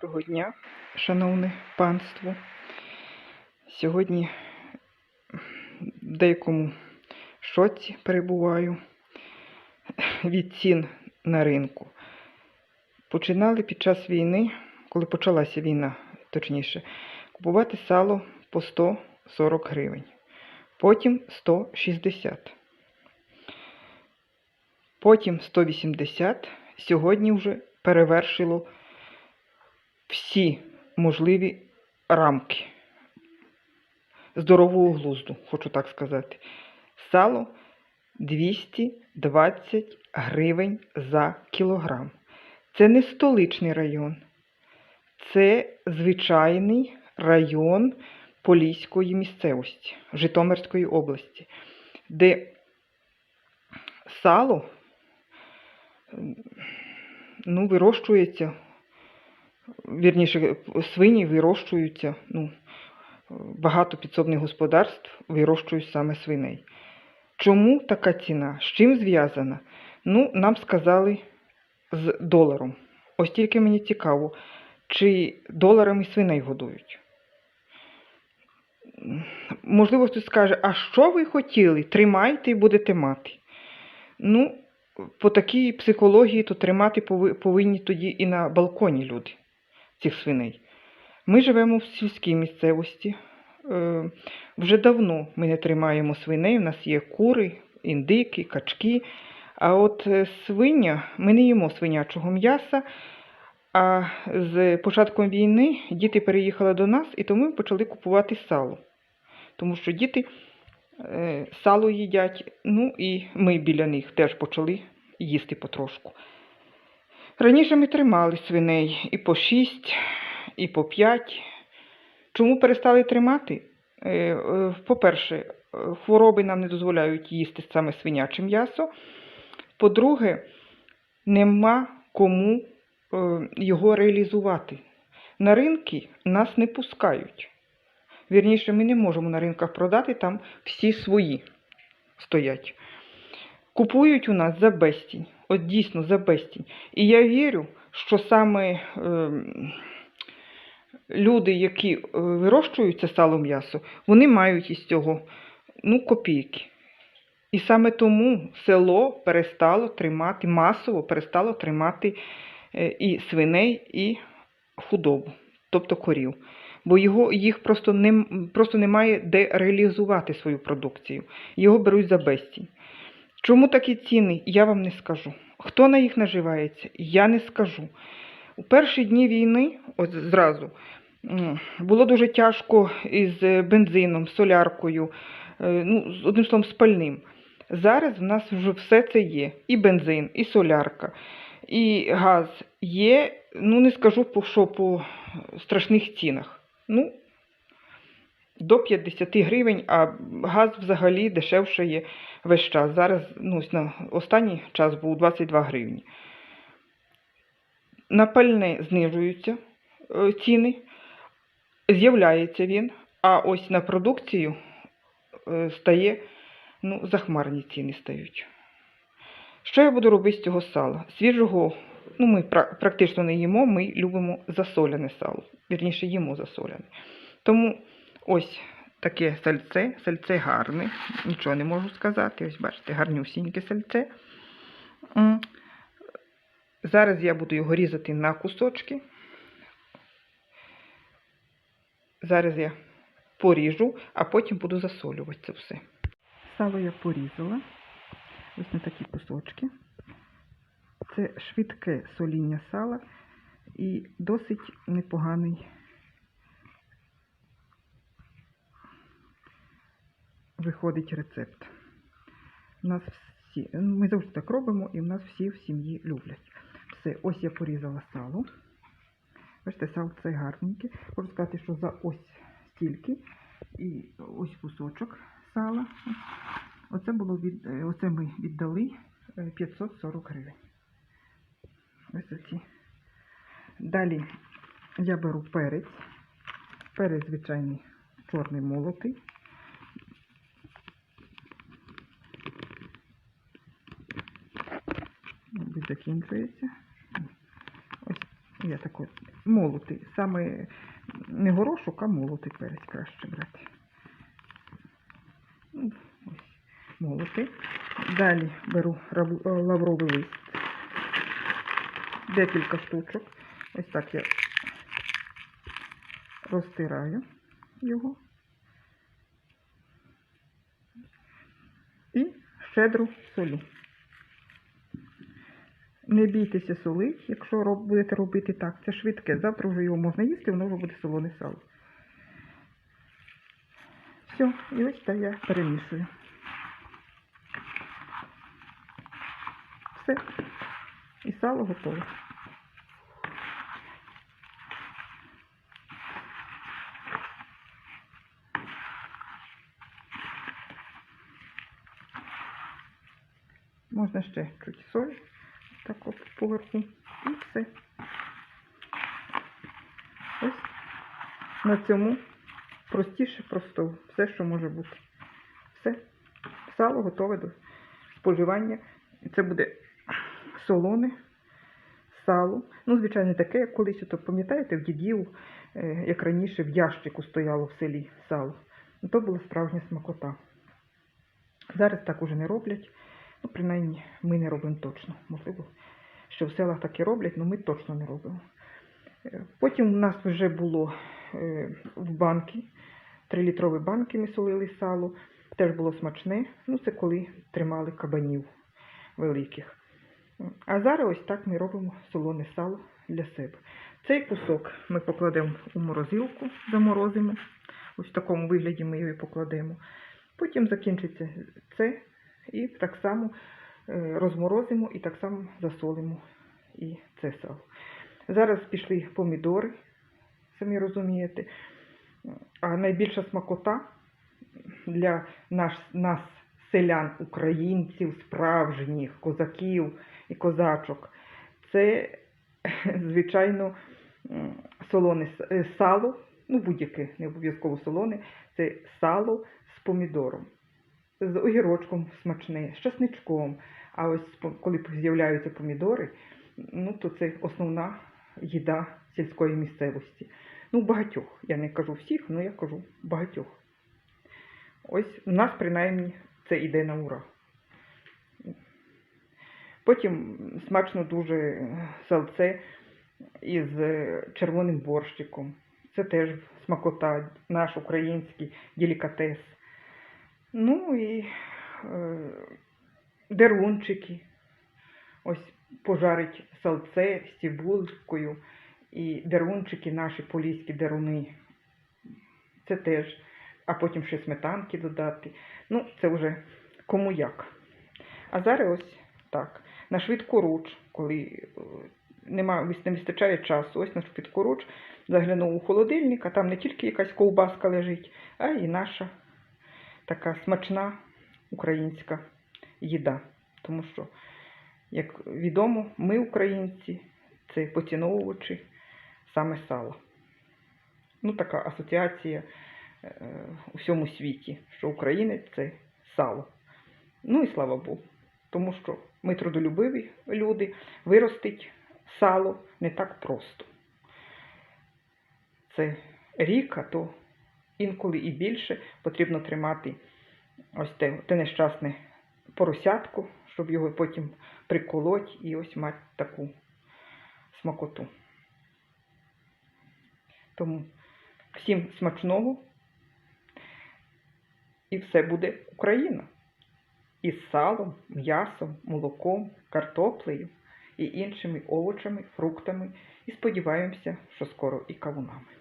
Доброго дня, шановне панство. Сьогодні в деякому шоці перебуваю від цін на ринку. Починали під час війни, коли почалася війна, точніше, купувати сало по 140 гривень, потім 160, потім 180, сьогодні вже перевершило всі можливі рамки здорового глузду, хочу так сказати. Сало 220 гривень за кілограм. Це не столичний район, це звичайний район Поліської місцевості Житомирської області, де сало ну, вирощується вірніше, свині вирощуються, ну, багато підсобних господарств вирощують саме свиней. Чому така ціна? З чим зв'язана? Ну, нам сказали з доларом. Ось тільки мені цікаво, чи доларами свиней годують. Можливо, хтось скаже, а що ви хотіли? Тримайте і будете мати. Ну, по такій психології, то тримати повинні тоді і на балконі люди цих свиней. Ми живемо в сільській місцевості. Е, Вже давно ми не тримаємо свиней. У нас є кури, індики, качки. А от е, свиня, ми не їмо свинячого м'яса. А з початком війни діти переїхали до нас, і тому ми почали купувати сало. Тому що діти е, сало їдять, ну і ми біля них теж почали їсти потрошку. Раніше ми тримали свиней і по 6, і по 5. Чому перестали тримати? Е, е, По-перше, хвороби нам не дозволяють їсти саме свиняче м'ясо. По-друге, нема кому е, його реалізувати. На ринки нас не пускають. Вірніше, ми не можемо на ринках продати, там всі свої стоять. Купують у нас за безцінь. От дійсно за безцінь. І я вірю, що саме ем, люди, які е, вирощують це сало м'ясо, вони мають із цього ну, копійки. І саме тому село перестало тримати, масово перестало тримати е, і свиней, і худобу, тобто корів. Бо його, їх просто, не, просто немає де реалізувати свою продукцію. Його беруть за безцінь. Чому такі ціни, я вам не скажу. Хто на їх наживається, я не скажу. У перші дні війни, от зразу, було дуже тяжко із е, бензином, соляркою, е, ну, одним словом, з пальним. Зараз в нас вже все це є. І бензин, і солярка, і газ є, ну не скажу що по страшних цінах. Ну, до 50 гривень, а газ взагалі дешевше є весь час. Зараз ну, на останній час був 22 гривні. На пальне знижуються е, ціни, з'являється він, а ось на продукцію е, стає, ну, захмарні ціни стають. Що я буду робити з цього сала? Свіжого, ну ми пра- практично не їмо, ми любимо засолене сало. Вірніше, їмо засолене. Тому ось таке сальце, сальце гарне, нічого не можу сказати. Ось бачите, гарнюсіньке сальце. Зараз я буду його різати на кусочки. Зараз я поріжу, а потім буду засолювати це все. Сало я порізала. Ось на такі кусочки. Це швидке соління сала і досить непоганий виходить рецепт. У нас всі, ми завжди так робимо, і в нас всі в сім'ї люблять. Все, ось я порізала сало. Бачите, сало це гарненьке. Хочу сказати, що за ось стільки і ось кусочок сала. Оце було від, е, оце ми віддали е, 540 гривень. Ось оці. Далі я беру перець. Перець звичайний чорний молотий. Закінчується. Ось Я такий молотий. Саме не горошок, а молотий перець краще брати. Ну, ось, молотий. Далі беру лавровий лист. Декілька штучок. Ось так я розтираю його. І щедро солю. Не бійтеся солити, якщо роб- будете робити так. Це швидке. Завтра вже його можна їсти, воно вже буде солоне сало. Все, і ось так я перемішую. Все. І сало готове. Можна ще чуть соль, так от поверху. І все. Ось на цьому простіше просто все, що може бути. Все. Сало готове до споживання. Це буде солоне сало. Ну, звичайно, таке, як колись, то пам'ятаєте, в дідів, е, як раніше в ящику стояло в селі сало. Ну, То була справжня смакота. Зараз так уже не роблять. Ну, принаймні, ми не робимо точно. Можливо, що в селах так і роблять, але ми точно не робимо. Е, Потім у нас вже було е, в банки, 3-літрові банки ми солили сало. Теж було смачне. Ну, це коли тримали кабанів великих. А зараз ось так ми робимо солоне сало для себе. Цей кусок ми покладемо у морозилку, заморозимо. Ось в такому вигляді ми його покладемо. Потім закінчиться це і так само е, розморозимо і так само засолимо і це сало. Зараз пішли помідори, самі розумієте. А найбільша смакота для наш, нас, селян, українців, справжніх, козаків і козачок, це, звичайно, солоне е, сало, ну будь-яке, не обов'язково солоне, це сало з помідором, з огірочком смачне, з часничком. А ось коли з'являються помідори, ну то це основна їда сільської місцевості. Ну, багатьох. Я не кажу всіх, але я кажу багатьох. Ось у нас принаймні це йде на ура. Потім смачно дуже сальце із червоним борщиком. Це теж смакота, наш український делікатес. Ну і е, дерунчики. Ось пожарить сальце з цибулькою і дерунчики наші поліські деруни. Це теж. А потім ще сметанки додати. Ну, це вже кому як. А зараз ось так. На швидку руч, коли е, нема, не вистачає часу, ось на швидку руч заглянув у холодильник, а там не тільки якась ковбаска лежить, а і наша така смачна українська їда. Тому що, як відомо, ми, українці, це поціновувачі саме сала. Ну, така асоціація е, у всьому світі, що українець це сало. Ну і слава Богу. Тому що ми трудолюбиві люди, виростить сало не так просто. Це рік, а то інколи і більше потрібно тримати ось те, те нещасне поросятку, щоб його потім приколоть і ось мати таку смакоту. Тому всім смачного і все буде Україна. Із салом, м'ясом, молоком, картоплею і іншими овочами, фруктами. І сподіваємося, що скоро і кавунами.